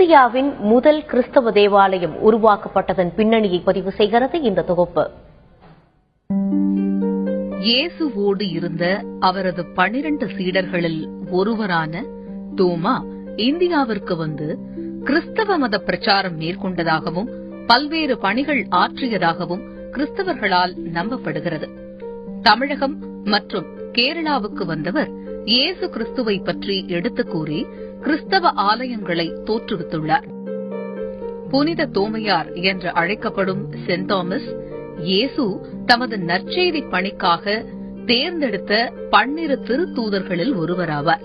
இந்தியாவின் முதல் கிறிஸ்தவ தேவாலயம் உருவாக்கப்பட்டதன் பின்னணியை பதிவு செய்கிறது இந்த தொகுப்பு. இயேசுவோடு இருந்த அவரது பனிரண்டு சீடர்களில் ஒருவரான தோமா இந்தியாவிற்கு வந்து கிறிஸ்தவ மத பிரச்சாரம் மேற்கொண்டதாகவும் பல்வேறு பணிகள் ஆற்றியதாகவும் கிறிஸ்தவர்களால் நம்பப்படுகிறது. தமிழகம் மற்றும் கேரளாவுக்கு வந்தவர் இயேசு கிறிஸ்துவை பற்றி எடுத்துக் கூறி கிறிஸ்தவ ஆலயங்களை தோற்றுவித்துள்ளார். புனித தோமையார் என்று அழைக்கப்படும் சென்ட் தாமஸ் இயேசு தமது நற்செய்தி பணிக்காக தேர்ந்தெடுத்த பன்னிரு திருத்தூதர்களில் ஒருவராவார்.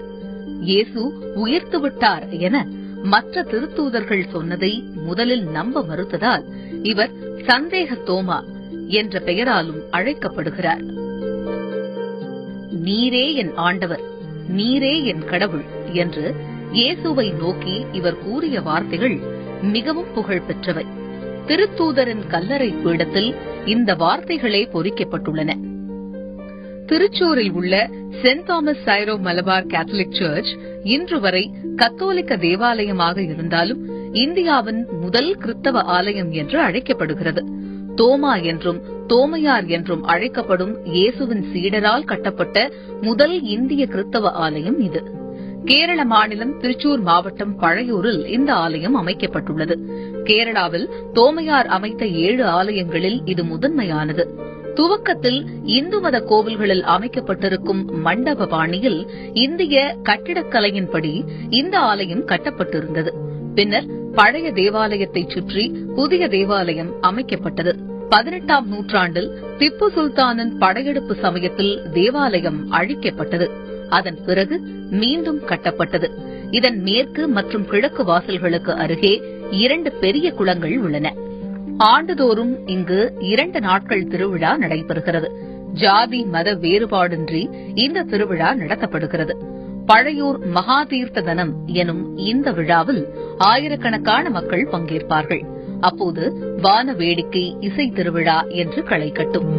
இயேசு உயிர்த்து விட்டார் என மற்ற திருத்தூதர்கள் சொன்னதை முதலில் நம்ப மறுத்ததால் இவர் சந்தேக தோமா என்ற பெயராலும் அழைக்கப்படுகிறார். நீரே என் ஆண்டவர் நீரே என் கடவுள் என்று இயேசுவை நோக்கி இவர் கூறிய வார்த்தைகள் மிகவும் புகழ் பெற்றவை திருத்தூதரின் கல்லறை பீடத்தில் இந்த வார்த்தைகளே பொறிக்கப்பட்டுள்ளன. திருச்சூரில் உள்ள Saint Thomas Syro Malabar Catholic church இன்று வரை கத்தோலிக்க தேவாலயமாக இருந்தாலும் இந்தியாவின் முதல் கிறித்தவ ஆலயம் என்று அழைக்கப்படுகிறது. தோமா என்றும் தோமையார் என்றும் அழைக்கப்படும் இயேசுவின் சீடரால் கட்டப்பட்ட முதல் இந்திய கிறிஸ்தவ ஆலயம் இது. கேரள மாநிலம் திருச்சூர் மாவட்டம் பழையூரில் இந்த ஆலயம் அமைக்கப்பட்டுள்ளது. கேரளாவில் தோமையார் அமைத்த ஏழு ஆலயங்களில் இது முதன்மையானது. துவக்கத்தில் இந்து மத கோவில்களில் அமைக்கப்பட்டிருக்கும் மண்டப பாணியில் இந்திய கட்டிடக்கலையின்படி இந்த ஆலயம் கட்டப்பட்டிருந்தது. பின்னர் பழைய தேவாலயத்தை சுற்றி புதிய தேவாலயம் அமைக்கப்பட்டது. பதினெட்டாம் நூற்றாண்டில் திப்பு சுல்தானின் படையெடுப்பு சமயத்தில் தேவாலயம் அழிக்கப்பட்டது. அதன் பிறகு மீண்டும் கட்டப்பட்டது. இதன் மேற்கு மற்றும் கிழக்கு வாசல்களுக்கு அருகே இரண்டு பெரிய குளங்கள் உள்ளன. ஆண்டுதோறும் இங்கு இரண்டு நாட்கள் திருவிழா நடைபெறுகிறது. ஜாதி மத வேறுபாடின்றி இந்த திருவிழா நடத்தப்படுகிறது. பழையூர் மகாதீர்த்த தனம் எனும் இந்த விழாவில் ஆயிரக்கணக்கான மக்கள் பங்கேற்பார்கள். அப்போது வான வேடிக்கை இசை திருவிழா என்று களை கட்டும்.